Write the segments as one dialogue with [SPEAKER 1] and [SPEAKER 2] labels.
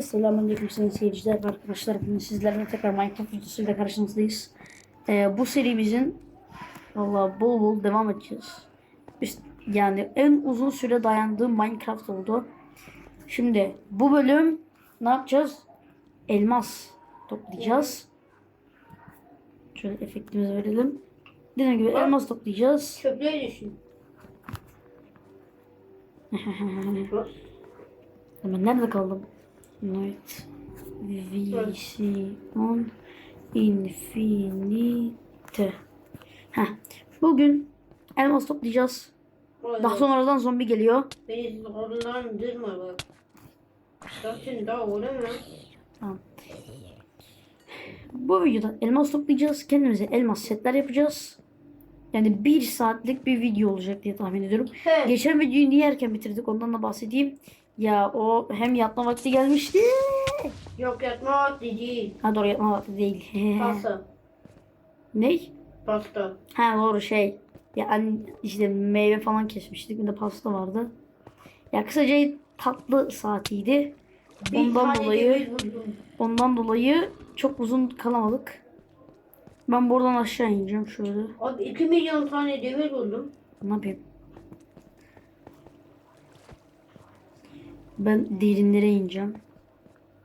[SPEAKER 1] Selamünaleyküm sayın seyirciler ve arkadaşlar. Bugün sizlerle tekrar Minecraft videosuyla karşınızdayız. Ee, bu serimizin valla bol bol devam edeceğiz. Biz, yani en uzun süre dayandığım Minecraft oldu. Şimdi bu bölüm ne yapacağız? Elmas toplayacağız. Şöyle efektimizi verelim. Dediğim gibi elmas toplayacağız.
[SPEAKER 2] Çöplüğe düşün.
[SPEAKER 1] Ben nerede kaldım? Night VC on Infinite. Heh. Bugün elmas toplayacağız. Daha sonradan zombi geliyor.
[SPEAKER 2] Beni zorlandırma bak. Zaten daha olamam.
[SPEAKER 1] Tamam. Bu videoda elmas toplayacağız. Kendimize elmas setler yapacağız. Yani bir saatlik bir video olacak diye tahmin ediyorum.
[SPEAKER 2] He.
[SPEAKER 1] Geçen videoyu niye erken bitirdik ondan da bahsedeyim. Ya o hem yatma vakti gelmişti.
[SPEAKER 2] Yok yatma vakti değil.
[SPEAKER 1] Ha doğru yatma vakti değil.
[SPEAKER 2] Pasta.
[SPEAKER 1] Ney?
[SPEAKER 2] Pasta.
[SPEAKER 1] Ha doğru şey. Ya an- işte meyve falan kesmiştik. Bir de pasta vardı. Ya kısaca tatlı saatiydi.
[SPEAKER 2] Bir
[SPEAKER 1] Ondan dolayı ondan dolayı çok uzun kalamadık. Ben buradan aşağı ineceğim şöyle.
[SPEAKER 2] Abi 2 milyon tane demir buldum.
[SPEAKER 1] Ne yapayım? Ben derinlere ineceğim.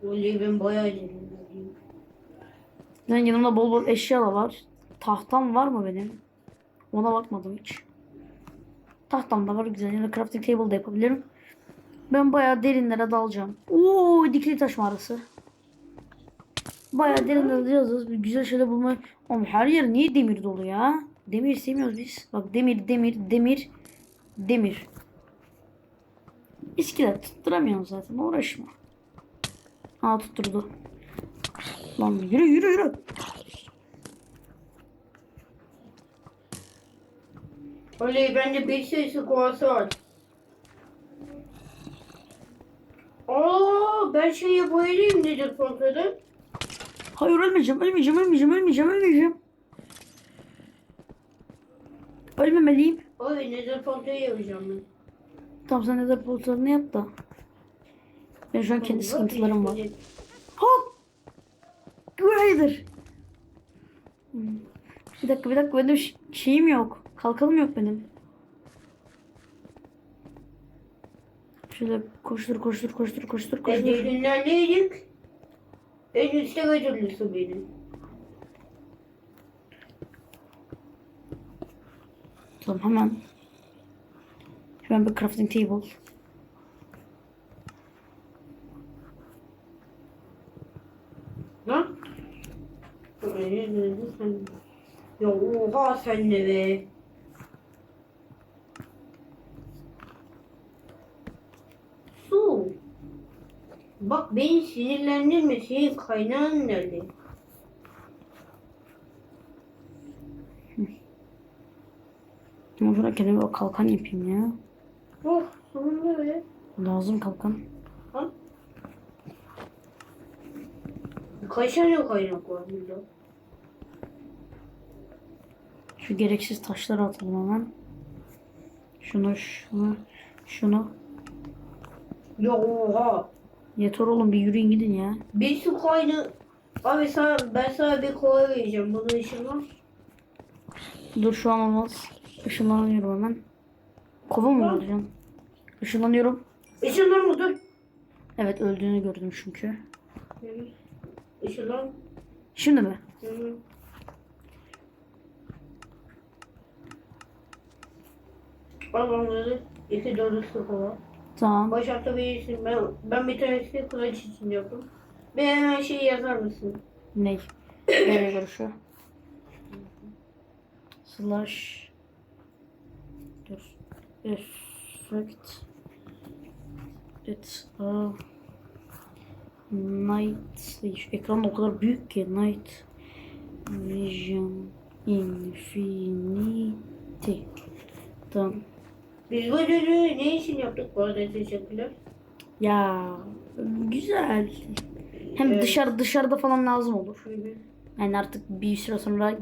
[SPEAKER 2] Vallahi ben bayağı derinliyim.
[SPEAKER 1] Yani yanımda bol bol eşya da var. Tahtam var mı benim? Ona bakmadım hiç. Tahtam da var güzel. Yani crafting table da yapabilirim. Ben bayağı derinlere dalacağım. Oo dikili taş mağarası. Bayağı derinlere dalacağız. Güzel şeyler bulmayı. Oğlum her yer niye demir dolu ya? Demir sevmiyoruz biz. Bak demir demir demir demir. İskelet tutturamıyorum zaten uğraşma. Ha tutturdu. Lan yürü yürü yürü.
[SPEAKER 2] Vallahi bende bir sayısı kovası var. Aa ben şey yapayım nedir kontrolü?
[SPEAKER 1] Hayır ölmeyeceğim, ölmeyeceğim, ölmeyeceğim, ölmeyeceğim, ölmeyeceğim. Ölmemeliyim.
[SPEAKER 2] Abi nedir kontrolü yapacağım ben.
[SPEAKER 1] Tamam sen nether portalını yap da. Ben şu an kendi sıkıntılarım var. Hop! Hmm. Bir dakika bir dakika benim şeyim yok. Kalkalım yok benim. Şöyle koştur koştur koştur koştur koştur.
[SPEAKER 2] derinlerdeydik. En üstte götürülüsü benim.
[SPEAKER 1] Tamam hemen. Hemen bir crafting table.
[SPEAKER 2] Lan. Ya oha sen ne be. Su. Bak beni sinirlendirme. Senin kaynağın nerede?
[SPEAKER 1] Ama şuna kendime kalkan yapayım ya.
[SPEAKER 2] Oh sonunda be.
[SPEAKER 1] Lazım kalkan.
[SPEAKER 2] Ha? Kaç tane kaynak var burada?
[SPEAKER 1] Şu gereksiz taşları atalım hemen. Şunu şunu şunu.
[SPEAKER 2] Ya oha.
[SPEAKER 1] Yeter oğlum bir yürüyün gidin ya.
[SPEAKER 2] Bir su kaynağı. Abi sana, ben sana bir kola vereceğim. Bunun işin var.
[SPEAKER 1] Dur şu an olmaz. Işınlanıyorum hemen. Kova mı alacağım? Işınlanıyorum.
[SPEAKER 2] Işınlan mı dur?
[SPEAKER 1] Evet öldüğünü gördüm çünkü.
[SPEAKER 2] Işınlan.
[SPEAKER 1] Şimdi mi?
[SPEAKER 2] Hı hı. Al onları. İki kola.
[SPEAKER 1] Tamam.
[SPEAKER 2] Başlatabilirsin. Ben, ben bir tanesini kulaç için yaptım. Bir hemen şey yazar mısın?
[SPEAKER 1] Ney? Nereye görüşü? Slash. Effect It's a Night ekran o kadar büyük ki Night Vision Infinity Tamam.
[SPEAKER 2] Biz bu ödülü ne için yaptık bu arada teşekkürler.
[SPEAKER 1] Ya güzel. Hem
[SPEAKER 2] Evet.
[SPEAKER 1] dışarı dışarıda falan lazım olur.
[SPEAKER 2] Hı hı.
[SPEAKER 1] Yani artık bir süre sonra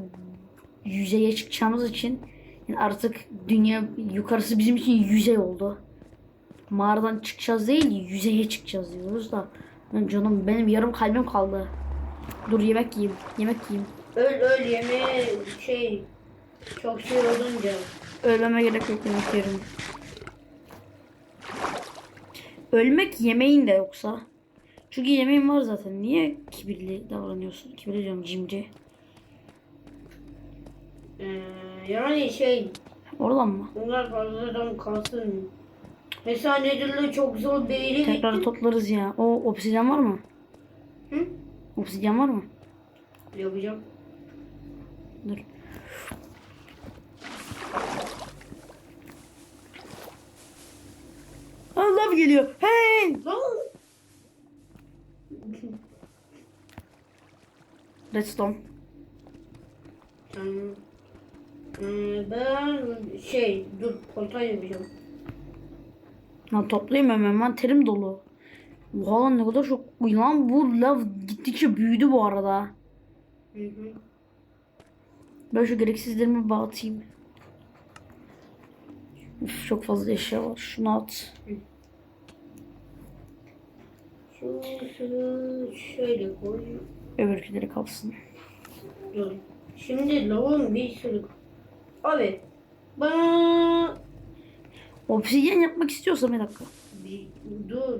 [SPEAKER 1] yüzeye çıkacağımız için yani artık dünya yukarısı bizim için yüzey oldu. Mağaradan çıkacağız değil yüzeye çıkacağız diyoruz da Lan canım benim yarım kalbim kaldı. Dur yemek yiyeyim. Yemek yiyeyim.
[SPEAKER 2] Öl öl yemeğe şey çok şey olunca.
[SPEAKER 1] Ölmeme gerek yok yemek yerim. Ölmek yemeğin de yoksa. Çünkü yemeğin var zaten. Niye kibirli davranıyorsun? Kibirli diyorum cimri.
[SPEAKER 2] Ee, yani şey
[SPEAKER 1] Oradan mı?
[SPEAKER 2] bunlar fazladan kalsın. Mesela Nether'da çok zor bir yere
[SPEAKER 1] Tekrar
[SPEAKER 2] gittim.
[SPEAKER 1] toplarız ya. O obsidyen var mı?
[SPEAKER 2] Hı?
[SPEAKER 1] Obsidyen var mı?
[SPEAKER 2] Yapacağım.
[SPEAKER 1] Dur. Allah geliyor. Hey!
[SPEAKER 2] Lan!
[SPEAKER 1] Redstone.
[SPEAKER 2] Tamam. Ee, ben şey dur portal yapacağım.
[SPEAKER 1] Lan toplayayım hemen ben terim dolu. Oha lan ne kadar çok. Lan bu lav gittikçe büyüdü bu arada.
[SPEAKER 2] Hı hı.
[SPEAKER 1] Ben şu gereksizlerimi bağıtayım. Uf, çok fazla eşya var. Şunu at.
[SPEAKER 2] Şunu şöyle koy.
[SPEAKER 1] Öbürküleri kalsın.
[SPEAKER 2] Dur. Şimdi lavun bir sürü. Abi bana
[SPEAKER 1] Obsidyen yapmak istiyorsa bir dakika.
[SPEAKER 2] bir dur.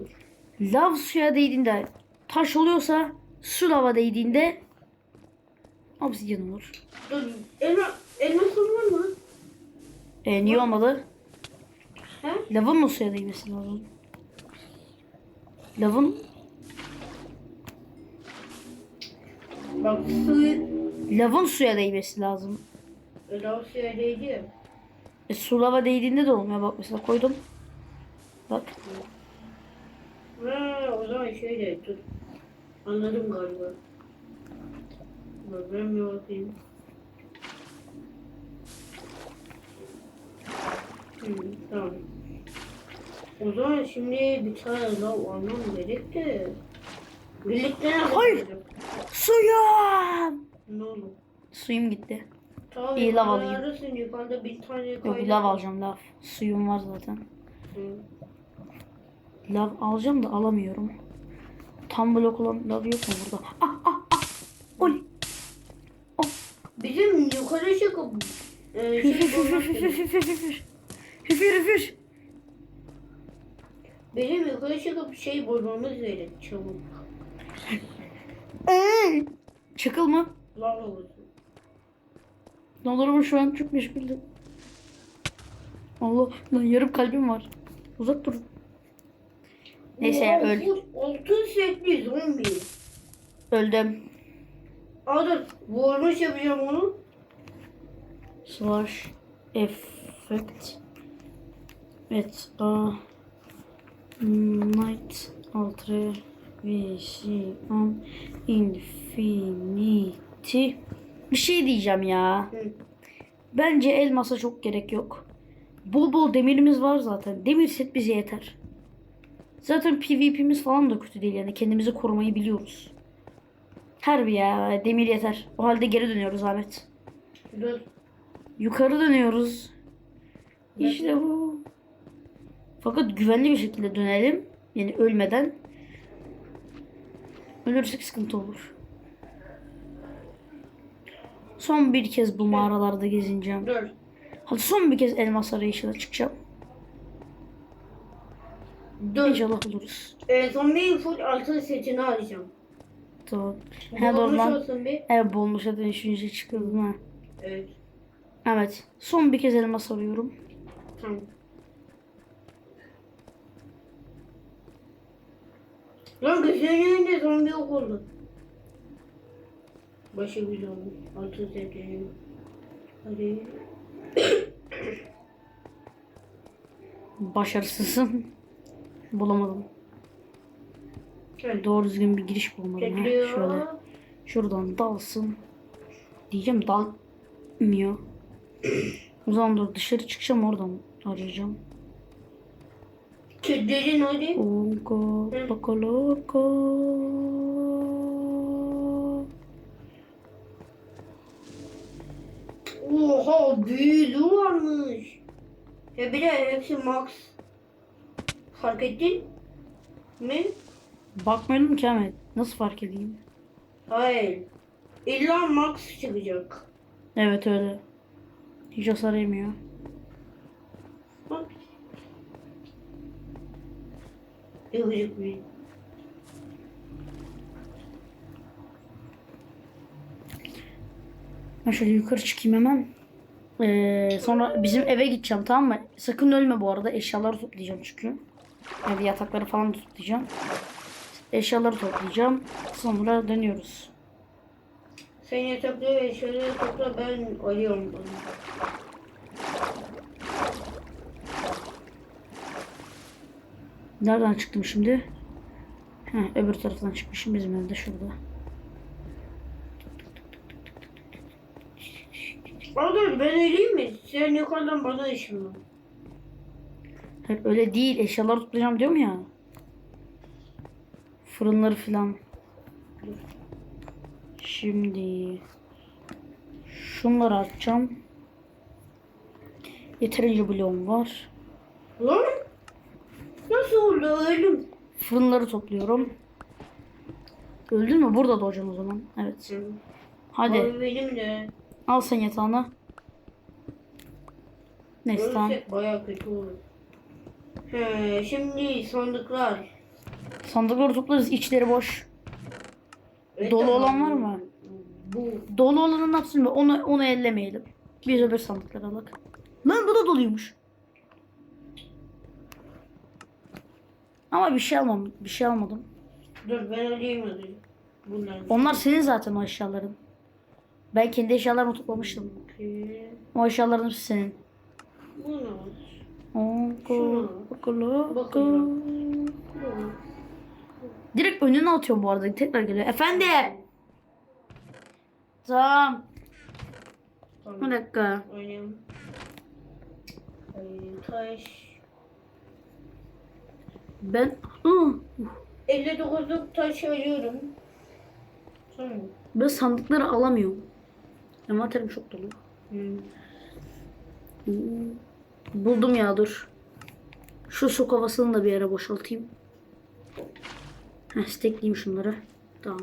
[SPEAKER 1] Lav suya değdiğinde taş oluyorsa su lava değdiğinde obsidyen olur.
[SPEAKER 2] Dur. Elma, elmasın var mı?
[SPEAKER 1] E niye olmadı?
[SPEAKER 2] He?
[SPEAKER 1] Lavın mı suya değmesi lazım? Lavın
[SPEAKER 2] Bak suyu
[SPEAKER 1] lavın suya değmesi lazım.
[SPEAKER 2] Lav suya değdi.
[SPEAKER 1] E, su lava değdiğinde de olmuyor. Bak mesela koydum. Bak.
[SPEAKER 2] Ha, o zaman şöyle dur. Anladım galiba. Ben bir bakayım. Hı, tamam. O zaman şimdi bir tane lav almam gerek de. Birlikte nasıl
[SPEAKER 1] Hayır. Suyum!
[SPEAKER 2] Ne olur?
[SPEAKER 1] Suyum gitti.
[SPEAKER 2] Tamam.
[SPEAKER 1] İyi, lav alayım.
[SPEAKER 2] arasın, Yukarıda bir tane
[SPEAKER 1] Yok lav alacağım lav. Suyum var zaten.
[SPEAKER 2] Hı.
[SPEAKER 1] Lav alacağım da alamıyorum. Tam blok olan lav yok mu burada? Ah ah ah. Oley.
[SPEAKER 2] Bizim yukarı çıkıp e, şey
[SPEAKER 1] hüf hüf
[SPEAKER 2] bulmak
[SPEAKER 1] hüf
[SPEAKER 2] gerek.
[SPEAKER 1] hüf hüf hüf hüf. Hüf hüf hüf.
[SPEAKER 2] Benim yukarı çıkıp şey bulmamız gerek çabuk.
[SPEAKER 1] Çakıl mı?
[SPEAKER 2] Lav olsun.
[SPEAKER 1] Ne olur ama şu an çok meşguldüm. Allah lan yarım kalbim var. Uzak dur. Neyse ya, öl.
[SPEAKER 2] Altın setli zombi.
[SPEAKER 1] Öldüm.
[SPEAKER 2] Aa dur. Vurmuş yapacağım onu.
[SPEAKER 1] Slash effect. Evet. A night ultra vision infinity. Bir şey diyeceğim ya.
[SPEAKER 2] Hı.
[SPEAKER 1] Bence elmasa çok gerek yok. Bol bol demirimiz var zaten. Demir set bize yeter. Zaten PvP'miz falan da kötü değil yani. Kendimizi korumayı biliyoruz. Harbi ya demir yeter. O halde geri dönüyoruz Ahmet.
[SPEAKER 2] Dur.
[SPEAKER 1] Yukarı dönüyoruz. İşte bu. Fakat güvenli bir şekilde dönelim. Yani ölmeden. Ölürsek sıkıntı olur. Son bir kez bu mağaralarda gezineceğim.
[SPEAKER 2] Dur.
[SPEAKER 1] Hadi son bir kez elmas arayışına çıkacağım.
[SPEAKER 2] Dur.
[SPEAKER 1] İnşallah buluruz.
[SPEAKER 2] E, zombi full altın setini alacağım.
[SPEAKER 1] Tamam. He doğru lan. Evet bulmuşa dönüşünce çıkıldı ha.
[SPEAKER 2] Evet.
[SPEAKER 1] Evet. Son bir kez elmas arıyorum.
[SPEAKER 2] Tamam. Lan gözünün önünde zombi yok oldu. Başı bir zombi. Altın setini. Hadi.
[SPEAKER 1] Başarısızım. Bulamadım.
[SPEAKER 2] Gel.
[SPEAKER 1] Doğru düzgün bir giriş bulamadım.
[SPEAKER 2] Bekliyor.
[SPEAKER 1] şöyle. Şuradan dalsın. Diyeceğim dalmıyor. o zaman dur dışarı çıkacağım oradan arayacağım.
[SPEAKER 2] Kedilerin hadi.
[SPEAKER 1] Ogo bakaloko.
[SPEAKER 2] Oha büyülü varmış. Ya bir de hepsi max. Fark ettin mi?
[SPEAKER 1] Bakmıyordum ki Ahmet. Nasıl fark edeyim?
[SPEAKER 2] Hayır. İlla max çıkacak.
[SPEAKER 1] Evet öyle. Hiç hasar yemiyor.
[SPEAKER 2] Bak. Yıkıcık bir.
[SPEAKER 1] Ben şöyle yukarı çıkayım hemen. Ee, sonra bizim eve gideceğim tamam mı? Sakın ölme bu arada. Eşyaları toplayacağım çünkü. Yani yatakları falan toplayacağım. Eşyaları toplayacağım. Sonra dönüyoruz.
[SPEAKER 2] Sen yatakları eşyaları topla ben arıyorum bunu.
[SPEAKER 1] Nereden çıktım şimdi? Heh, öbür taraftan çıkmışım. Bizim evde şurada.
[SPEAKER 2] Dur ben öleyim mi? Sen yukarıdan bana ışınlan.
[SPEAKER 1] Hayır, öyle değil. Eşyaları toplayacağım diyorum ya. Fırınları falan. Şimdi şunları açacağım. Yeterince bloğum var.
[SPEAKER 2] Lan? Nasıl oldu öldüm?
[SPEAKER 1] Fırınları topluyorum. Öldün mü? Burada doğacaksın o zaman. Evet. Hadi
[SPEAKER 2] Abi benim de.
[SPEAKER 1] Al sen yatağını. Tamam.
[SPEAKER 2] Ölürsek baya kötü olur. He, şimdi sandıklar.
[SPEAKER 1] Sandıkları toplarız. İçleri boş.
[SPEAKER 2] Evet,
[SPEAKER 1] Dolu
[SPEAKER 2] tamam.
[SPEAKER 1] olan var mı?
[SPEAKER 2] Bu.
[SPEAKER 1] Dolu olanı ne yapsın? be? Onu, onu ellemeyelim. Biz öbür sandıkları alalım. Lan bu da doluymuş. Ama bir şey almam. Bir şey almadım.
[SPEAKER 2] Dur ben alayım hadi. Bunlar.
[SPEAKER 1] Onlar senin zaten o eşyaların. Ben kendi eşyalarımı toplamıştım.
[SPEAKER 2] Okey.
[SPEAKER 1] O eşyaların hepsi senin.
[SPEAKER 2] Bu ne?
[SPEAKER 1] Oku, okulu. Direkt önüne atıyorum bu arada. Tekrar geliyor. Efendim. Tamam. Bir
[SPEAKER 2] Tamam.
[SPEAKER 1] dakika.
[SPEAKER 2] Oynayalım. Ay, taş.
[SPEAKER 1] Ben... Hı,
[SPEAKER 2] 59'luk taş arıyorum. Tamam.
[SPEAKER 1] ben sandıkları alamıyorum. Envanterim çok dolu.
[SPEAKER 2] Hmm.
[SPEAKER 1] Hmm. Buldum ya dur. Şu su kovasını da bir yere boşaltayım. Heh, stekleyeyim şunları. Tamam.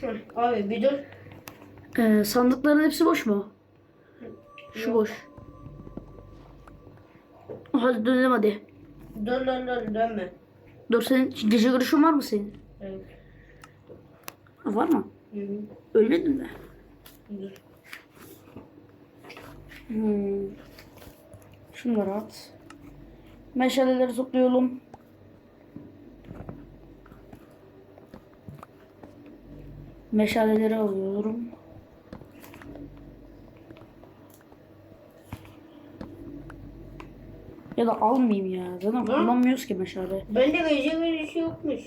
[SPEAKER 2] Heh, Abi bir dur.
[SPEAKER 1] Ee, sandıkların hepsi boş mu? Şu
[SPEAKER 2] Yok.
[SPEAKER 1] boş. Hadi dönelim hadi.
[SPEAKER 2] Dur dur dur dönme.
[SPEAKER 1] Dur senin gece görüşün var mı senin?
[SPEAKER 2] Evet.
[SPEAKER 1] Ha, var mı?
[SPEAKER 2] Hı hı.
[SPEAKER 1] Ölmedin mi?
[SPEAKER 2] Dur.
[SPEAKER 1] Hmm. Şunları at. Meşaleleri toplayalım. Meşaleleri alıyorum. Ya da almayayım ya. Zaten kullanmıyoruz ki meşale.
[SPEAKER 2] Bende gece görüşü yokmuş.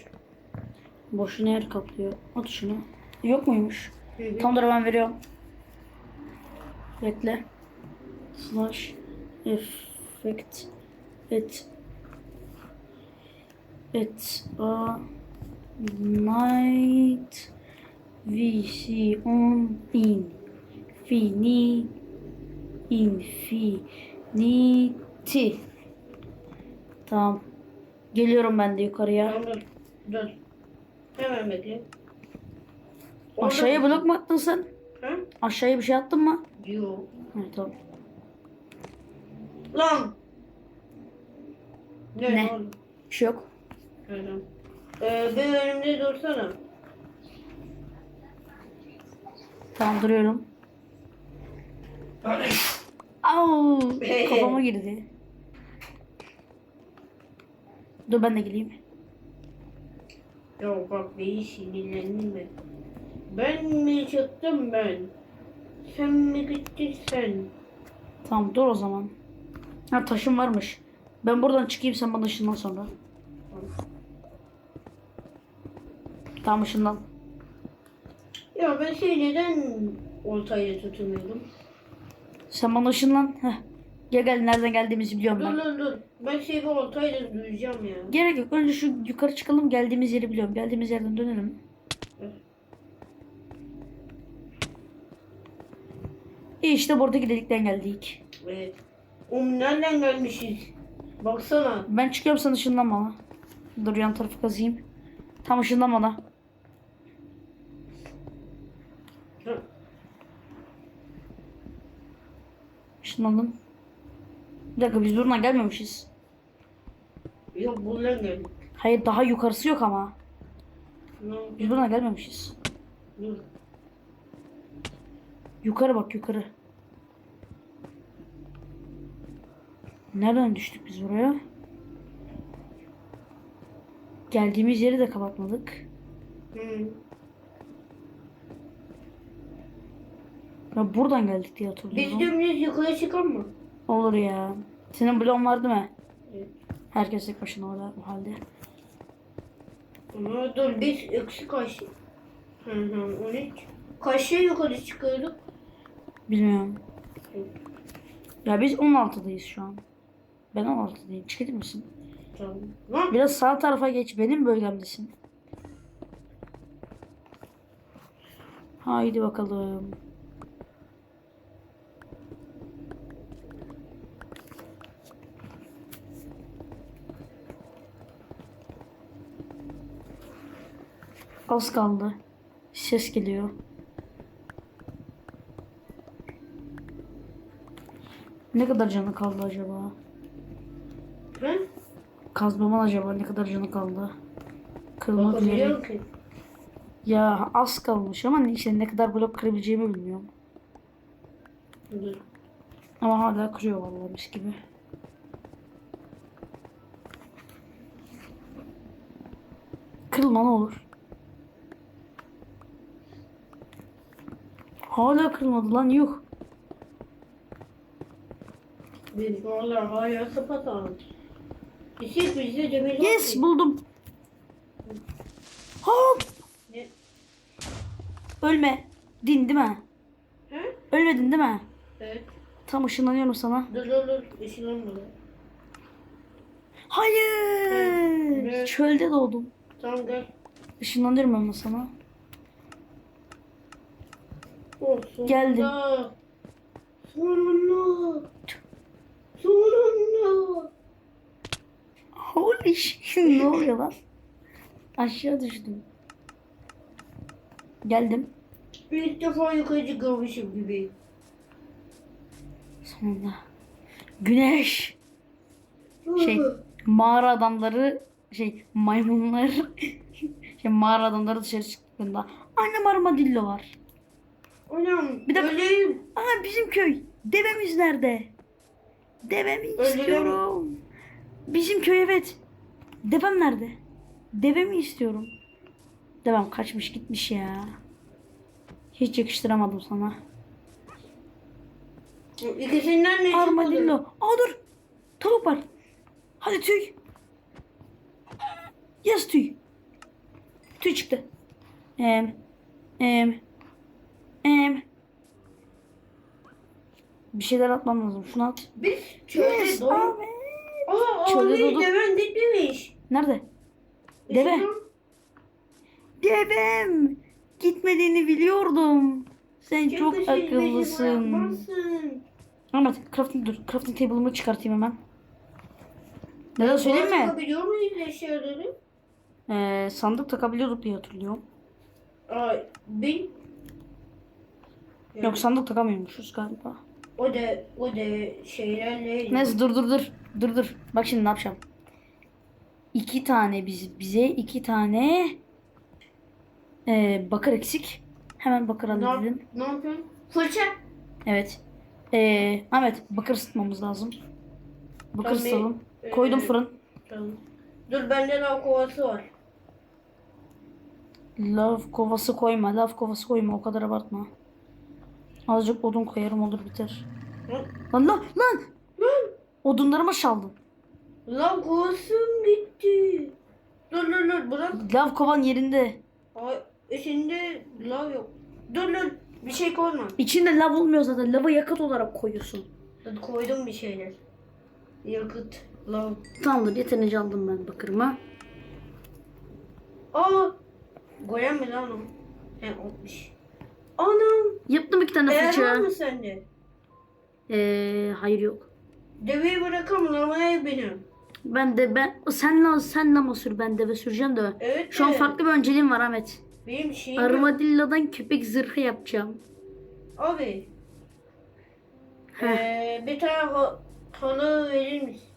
[SPEAKER 1] Boşuna yer kaplıyor. At şunu. Yok muymuş?
[SPEAKER 2] Hı hı.
[SPEAKER 1] Tam da ben veriyorum. Bekle. Slash effect et et a night vc on in fini infinity Tamam. Geliyorum ben de yukarıya.
[SPEAKER 2] Tamam dur. Dur. Hemen bekle.
[SPEAKER 1] Aşağıya blok mu attın sen?
[SPEAKER 2] Ha?
[SPEAKER 1] Aşağıya bir şey attın mı?
[SPEAKER 2] Yok.
[SPEAKER 1] Evet tamam.
[SPEAKER 2] Lan. Ne?
[SPEAKER 1] Ne? Bir şey yok.
[SPEAKER 2] Tamam. Ee, bir önümde dursana.
[SPEAKER 1] Tamam duruyorum. Au! Kafama girdi. Dur ben de geleyim.
[SPEAKER 2] Ya bak beni sinirlendirme. Ben mi çıktım ben? Sen mi gittin sen?
[SPEAKER 1] Tamam dur o zaman. Ha taşım varmış. Ben buradan çıkayım sen bana ışınlan sonra. Tamam ışınlan.
[SPEAKER 2] Ya ben seni neden oltayla tutamıyordum?
[SPEAKER 1] Sen bana ışınlan. Heh. Gel gel nereden geldiğimizi biliyorum
[SPEAKER 2] Dur
[SPEAKER 1] ben.
[SPEAKER 2] dur dur. Ben seni bir oltayla duyacağım ya.
[SPEAKER 1] Gerek yok. Önce şu yukarı çıkalım. Geldiğimiz yeri biliyorum. Geldiğimiz yerden dönelim. İyi işte buradaki delikten geldik.
[SPEAKER 2] Evet. Oğlum nereden gelmişiz? Baksana.
[SPEAKER 1] Ben çıkıyorum sen ışınlan bana. Dur yan tarafı kazıyım. Tam ışınlamadı.
[SPEAKER 2] Hı.
[SPEAKER 1] Işınlandım. Bir dakika biz buradan gelmemişiz.
[SPEAKER 2] Yok buradan geldik.
[SPEAKER 1] Hayır daha yukarısı yok ama. Biz buradan gelmemişiz.
[SPEAKER 2] Dur.
[SPEAKER 1] Yukarı bak yukarı. Nereden düştük biz buraya? Geldiğimiz yeri de kapatmadık.
[SPEAKER 2] Hı.
[SPEAKER 1] Ya buradan geldik diye
[SPEAKER 2] Biz
[SPEAKER 1] hatırlıyorum.
[SPEAKER 2] dümdüz yukarı çıkalım mı?
[SPEAKER 1] Olur ya. Senin bloğun var değil mi?
[SPEAKER 2] Evet.
[SPEAKER 1] Herkes tek başına orada o halde.
[SPEAKER 2] Ama dur biz eksi kaç? Hı hı 13. Kaçta yukarı çıkıyorduk?
[SPEAKER 1] Bilmiyorum. Ya biz 16'dayız şu an. Ben 16'dayım. Çıkabilir misin?
[SPEAKER 2] Tamam.
[SPEAKER 1] Biraz sağ tarafa geç. Benim bölgemdesin. Haydi bakalım. Az kaldı. Ses geliyor. Ne kadar canı kaldı acaba?
[SPEAKER 2] ben
[SPEAKER 1] Kazmamın acaba ne kadar canı kaldı? Kırmak üzere.
[SPEAKER 2] ki.
[SPEAKER 1] Ya az kalmış ama işte ne kadar blok kırabileceğimi bilmiyorum.
[SPEAKER 2] Dur.
[SPEAKER 1] Ama hala kırıyor vallahi mis gibi. Kırılma ne olur. Hala kırılmadı lan yuh.
[SPEAKER 2] Biz hala demir
[SPEAKER 1] Yes buldum. Hop.
[SPEAKER 2] Ne?
[SPEAKER 1] Ölme. Din değil mi?
[SPEAKER 2] He?
[SPEAKER 1] Ölmedin değil mi?
[SPEAKER 2] Evet.
[SPEAKER 1] Tam ışınlanıyorum sana.
[SPEAKER 2] Dur dur dur. Işınlanmadı.
[SPEAKER 1] Hayır.
[SPEAKER 2] Ne?
[SPEAKER 1] Çölde doğdum.
[SPEAKER 2] Tamam gel.
[SPEAKER 1] Işınlanıyorum ama sana.
[SPEAKER 2] Sonunda.
[SPEAKER 1] Geldim.
[SPEAKER 2] Sonunda. Sonunda.
[SPEAKER 1] Shit. ne oluyor lan? Aşağı düştüm. Geldim.
[SPEAKER 2] İlk defa yukarı çıkıyormuşum gibi.
[SPEAKER 1] Sonunda. Güneş. Şey mağara adamları şey maymunlar şey mağara adamları dışarı çıktığında annem armadillo var.
[SPEAKER 2] Anam.
[SPEAKER 1] Bir dakika.
[SPEAKER 2] Öleyim.
[SPEAKER 1] Aa bizim köy. Devemiz nerede? Devemi istiyorum. Bizim köy evet. Devem nerede? Devemi istiyorum. Devem kaçmış gitmiş ya. Hiç yakıştıramadım sana.
[SPEAKER 2] İkisinden ne
[SPEAKER 1] Armadillo. Aa dur. Tavuk var. Hadi tüy. Yaz tüy. Tüy çıktı. Em. Em. Em. Bir şeyler atmam lazım. Şunu at.
[SPEAKER 2] Çölde
[SPEAKER 1] Yes, abi.
[SPEAKER 2] Aa
[SPEAKER 1] Çölde
[SPEAKER 2] abi deven gitmemiş.
[SPEAKER 1] Nerede? Deve. Devem. Gitmediğini biliyordum. Sen çok akıllısın. Ahmet crafting dur. Crafting table'ımı çıkartayım hemen. Neden söyleyeyim mi?
[SPEAKER 2] Bakabiliyor muyuz eşyaları?
[SPEAKER 1] Ee, sandık takabiliyorduk diye hatırlıyorum.
[SPEAKER 2] Aa, ben
[SPEAKER 1] Yok sandık takamıyormuşuz galiba.
[SPEAKER 2] o da o da şeylerle
[SPEAKER 1] Neyse dur dur dur. Dur dur. Bak şimdi ne yapacağım. İki tane biz, bize iki tane ee, bakır eksik. Hemen bakır
[SPEAKER 2] ne, yap-
[SPEAKER 1] halledelim.
[SPEAKER 2] ne yapıyorsun? Fırça.
[SPEAKER 1] Evet. Ee, Ahmet bakır ısıtmamız lazım. Bakır
[SPEAKER 2] Tamam,
[SPEAKER 1] ısıtalım.
[SPEAKER 2] ee,
[SPEAKER 1] Koydum fırın.
[SPEAKER 2] Tamam. Dur bende lav kovası var.
[SPEAKER 1] Lav kovası koyma. Lav kovası koyma. O kadar abartma. Azıcık odun koyarım olur biter.
[SPEAKER 2] Lan,
[SPEAKER 1] Lan lan lan.
[SPEAKER 2] lan
[SPEAKER 1] Odunlarımı çaldın.
[SPEAKER 2] lav kovasım gitti. Dur dur dur bırak.
[SPEAKER 1] Lav kovan yerinde.
[SPEAKER 2] Ay, içinde lav yok. Dur dur bir şey koyma.
[SPEAKER 1] İçinde lav olmuyor zaten. Lava yakıt olarak koyuyorsun.
[SPEAKER 2] Dur koydum bir şeyler. Yakıt, lav.
[SPEAKER 1] Tamamdır yeterince aldım ben bakırımı.
[SPEAKER 2] Aa! Goyen mi lan o? He olmuş. Anam!
[SPEAKER 1] Yaptım iki tane
[SPEAKER 2] Eğer var
[SPEAKER 1] fırça.
[SPEAKER 2] mı sende?
[SPEAKER 1] Ee, hayır yok.
[SPEAKER 2] Deveyi bırakalım lavaya benim.
[SPEAKER 1] Ben de ben sen sen lama sür ben deve süreceğim de.
[SPEAKER 2] Evet.
[SPEAKER 1] Şu an farklı bir önceliğim var Ahmet.
[SPEAKER 2] Benim şeyim
[SPEAKER 1] Armadillo'dan köpek zırhı yapacağım.
[SPEAKER 2] Abi.
[SPEAKER 1] Heh.
[SPEAKER 2] Ee, bir tane halı verir misin?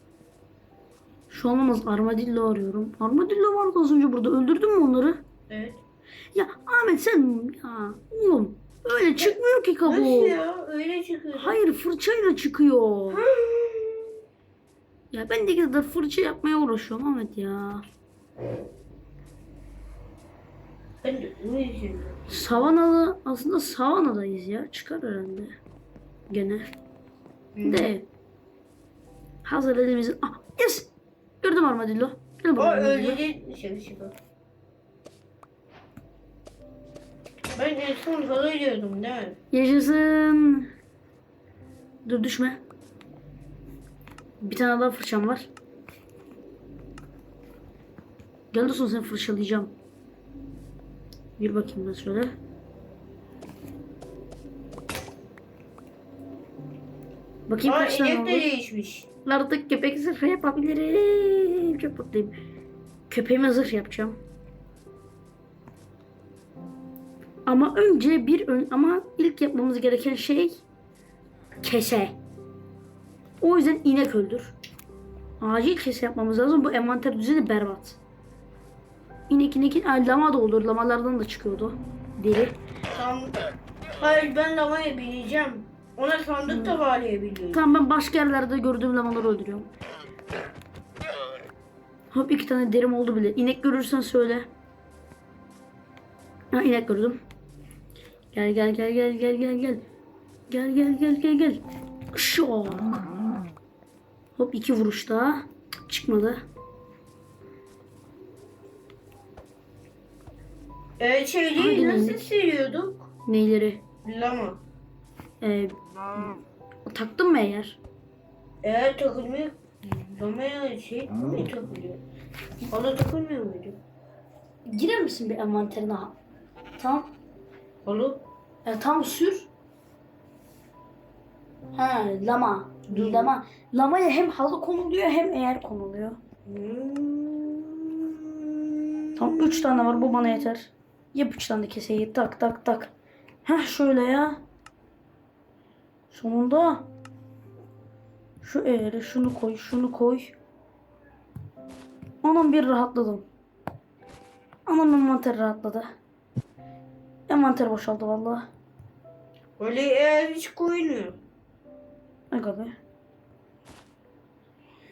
[SPEAKER 1] Şu an olmaz armadillo arıyorum. Armadillo vardı az önce burada. Öldürdün mü onları?
[SPEAKER 2] Evet.
[SPEAKER 1] Ya Ahmet sen ya oğlum öyle çıkmıyor ki kabuğu.
[SPEAKER 2] Nasıl ya? Öyle çıkıyor.
[SPEAKER 1] Hayır fırçayla çıkıyor. Ya ben de kadar fırça yapmaya uğraşıyorum Ahmet ya.
[SPEAKER 2] Ben de onu izliyorum.
[SPEAKER 1] Savanalı aslında savanadayız ya. Çıkar herhalde. Gene. De. Hazır elimizin. Ah yes. Gördüm armadillo. Gel
[SPEAKER 2] O
[SPEAKER 1] buraya armadillo.
[SPEAKER 2] öyle değil. Dışarı çıkıyor. Ben en son halı diyordum değil mi?
[SPEAKER 1] Yaşasın. Dur düşme. Bir tane daha fırçam var. Gel dostum seni fırçalayacağım. Bir bakayım ben şöyle. Bakayım
[SPEAKER 2] Aa
[SPEAKER 1] kaç tane oldu.
[SPEAKER 2] de değişmiş.
[SPEAKER 1] Artık köpek zırhı yapabilirim. Çok mutluyum. Köpeğime zırh yapacağım. Ama önce bir ön, ama ilk yapmamız gereken şey kese. O yüzden inek öldür. Acil kese yapmamız lazım. Bu envanter düzeni berbat. İnek inekin Ay, lama da olur. Lamalardan da çıkıyordu. Deri.
[SPEAKER 2] Tam... Hayır ben lamaya bineceğim. Ona sandık da bağlayabiliyorum.
[SPEAKER 1] Tamam ben başka yerlerde gördüğüm lamaları öldürüyorum. Hop iki tane derim oldu bile. İnek görürsen söyle. Ha inek gördüm. Gel gel gel gel gel gel gel. Gel gel gel gel gel. Şok. Hop iki vuruş daha. Çıkmadı.
[SPEAKER 2] Evet şeyliği
[SPEAKER 1] Hadi
[SPEAKER 2] nasıl
[SPEAKER 1] minik.
[SPEAKER 2] siliyorduk?
[SPEAKER 1] Neyleri?
[SPEAKER 2] Lama.
[SPEAKER 1] Ee, taktın mı eğer?
[SPEAKER 2] Eğer takılmıyor, lamaya şey mi takılıyor? Ona takılmıyor muydu?
[SPEAKER 1] Girer misin bir envanterine? Tamam.
[SPEAKER 2] Halı?
[SPEAKER 1] E, tam sür. Ha lama. Lama. Lamaya hem halı konuluyor hem eğer konuluyor.
[SPEAKER 2] Hmm.
[SPEAKER 1] Tam 3 tane var bu bana yeter. Yap 3 tane keseyi tak tak tak. Heh şöyle ya. Sonunda. Şu eğri şunu koy şunu koy. Onun bir rahatladım. Anam envanter rahatladı. Envanter boşaldı vallahi.
[SPEAKER 2] Öyle eğer hiç koymuyor.
[SPEAKER 1] Aga be.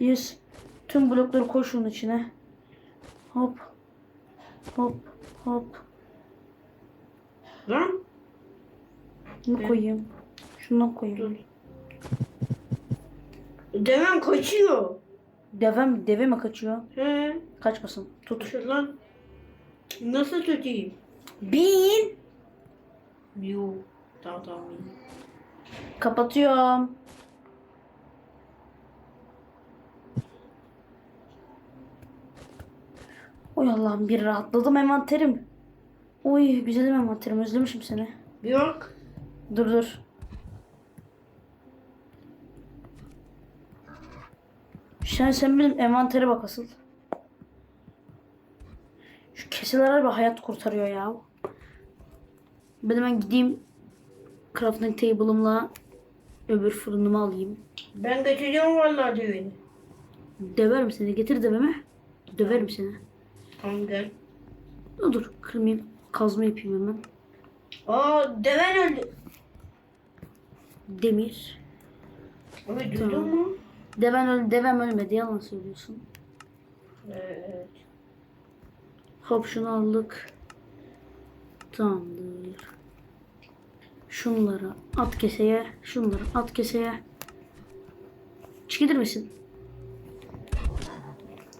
[SPEAKER 1] Yes. Tüm blokları koy şunun içine. Hop. Hop. Hop.
[SPEAKER 2] Lan
[SPEAKER 1] Bunu koyayım. Şundan koyayım.
[SPEAKER 2] dur. Demem kaçıyor.
[SPEAKER 1] Devem, deve mi kaçıyor?
[SPEAKER 2] He.
[SPEAKER 1] Kaçmasın. Tut.
[SPEAKER 2] Şu lan. Nasıl tutayım?
[SPEAKER 1] Bin.
[SPEAKER 2] Yo. Tamam tamam.
[SPEAKER 1] Kapatıyorum. Oy Allah'ım bir rahatladım envanterim. Oy güzelim envanterim özlemişim seni.
[SPEAKER 2] Yok.
[SPEAKER 1] Dur dur. Sen sen benim envantere bak asıl. Şu keseler bir hayat kurtarıyor ya. Ben hemen gideyim crafting table'ımla öbür fırınımı alayım.
[SPEAKER 2] Ben götürüyorum vallahi düğünü.
[SPEAKER 1] Döverim seni. Getir devemi. Döverim seni.
[SPEAKER 2] Tamam gel.
[SPEAKER 1] Dur, dur kırmayayım. Kazma yapayım hemen.
[SPEAKER 2] Aa deven öldü.
[SPEAKER 1] Demir.
[SPEAKER 2] Abi duydun mu?
[SPEAKER 1] Deven öl devem ölmedi. Yalan söylüyorsun.
[SPEAKER 2] Evet.
[SPEAKER 1] Hop şunu aldık. Tamamdır. Şunları at keseye. Şunları at keseye. Çekilir misin?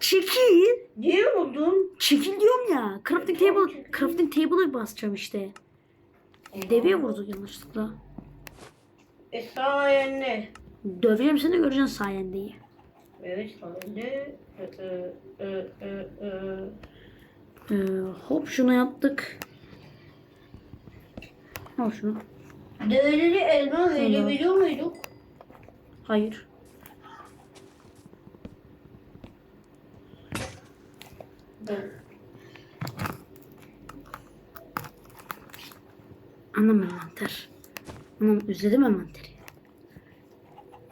[SPEAKER 1] Çekil.
[SPEAKER 2] Niye buldun?
[SPEAKER 1] Çekil diyorum ya. Crafting table, crafting table'a basacağım işte. Deveye vurdu yanlışlıkla.
[SPEAKER 2] E sayende.
[SPEAKER 1] Döveceğim seni göreceksin sayendeyi.
[SPEAKER 2] Evet sayende. E, e, e, e.
[SPEAKER 1] Ee, hop şunu yaptık. Al şunu.
[SPEAKER 2] Develeri elma verebiliyor muyduk?
[SPEAKER 1] Hayır.
[SPEAKER 2] Tamam.
[SPEAKER 1] Anam envanter. Anam özledim envanteri.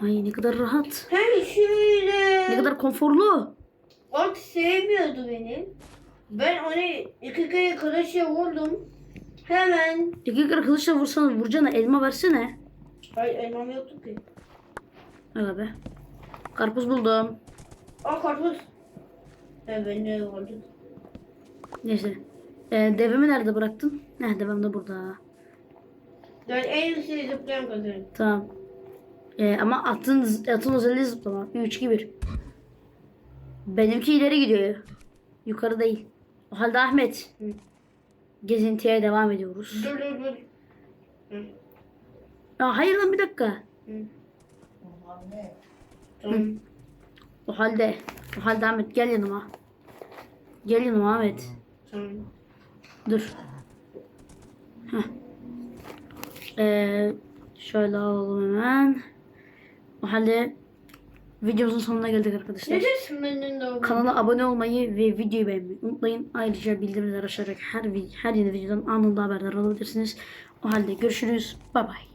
[SPEAKER 1] Ay ne kadar rahat.
[SPEAKER 2] Hem şöyle.
[SPEAKER 1] Ne kadar konforlu.
[SPEAKER 2] Ot sevmiyordu beni. Ben onu iki kere kılıçla vurdum. Hemen.
[SPEAKER 1] İki kere kılıçla vursana vuracağına elma versene.
[SPEAKER 2] Hayır elmam yoktu ki.
[SPEAKER 1] Öyle be. Karpuz buldum.
[SPEAKER 2] Aa karpuz. Evet ben de vardı.
[SPEAKER 1] Neyse. Ee, devemi nerede bıraktın? Heh devem de burada.
[SPEAKER 2] Ben en iyisi zıplayan kazanırım.
[SPEAKER 1] Tamam. Ee, ama atın, atın özelliği zıplama. 3 2 1. Benimki ileri gidiyor. Yukarı değil. O halde Ahmet.
[SPEAKER 2] Hı.
[SPEAKER 1] Gezintiye devam ediyoruz.
[SPEAKER 2] Dur dur dur. Hı.
[SPEAKER 1] Aa, hayır lan bir dakika.
[SPEAKER 2] Hı.
[SPEAKER 1] O halde. O halde Ahmet gel yanıma. Gel yanıma Ahmet.
[SPEAKER 2] Tamam.
[SPEAKER 1] Dur. Heh. Ee, şöyle alalım hemen. O halde videomuzun sonuna geldik arkadaşlar. Kanala abone olmayı ve videoyu beğenmeyi unutmayın. Ayrıca bildirimleri açarak her, her yeni videodan anında haberdar olabilirsiniz. O halde görüşürüz. Bay bay.